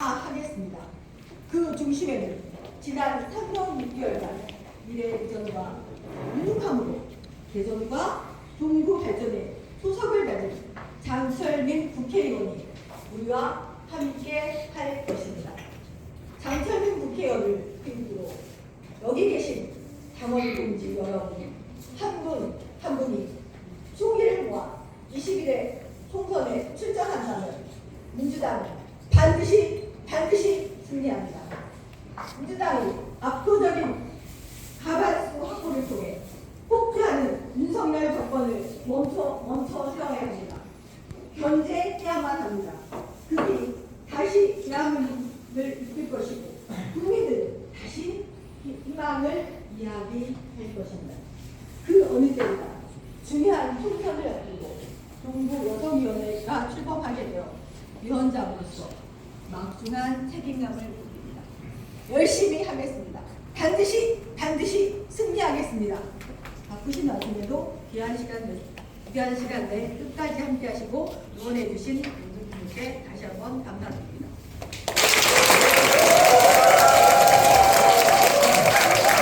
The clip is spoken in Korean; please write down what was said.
하겠습니다. 그 중심에는 지난 3년 6개월간 미래의 비전과 묵묵함으로 개선과 동구 발전에 소속을 다진 장철민 국회의원이 우리와 함께 할 것입니다. 장철민 국회의원을 필두로 여기 계신 당원 동지 여러분 한 분 한 분이 총기를 모아 20일에 총선에 출전한다면 민주당은 반드시 반드시 승리합니다. 민주당이 압도적인 가반수 확보를 통해 폭주하는 윤석열 정권을 멈춰 멈춰 세워야 합니다. 견제해야만 합니다. 그들이 다시 대한민국을 이끌 것이고 국민들은 다시 희망을 이야기할 것입니다. 그 어느 때보다 중요한 총선을 앞두고 동부 여성위원회가 출범하게 되어 위원장으로서 막중한 책임감을 느낍니다. 열심히 하겠습니다. 반드시 반드시 승리하겠습니다. 바쁘신 와중에도 귀한 시간 내 귀한 시간 내 끝까지 함께하시고 응원해 주신 모든 분께 다시 한번 감사드립니다.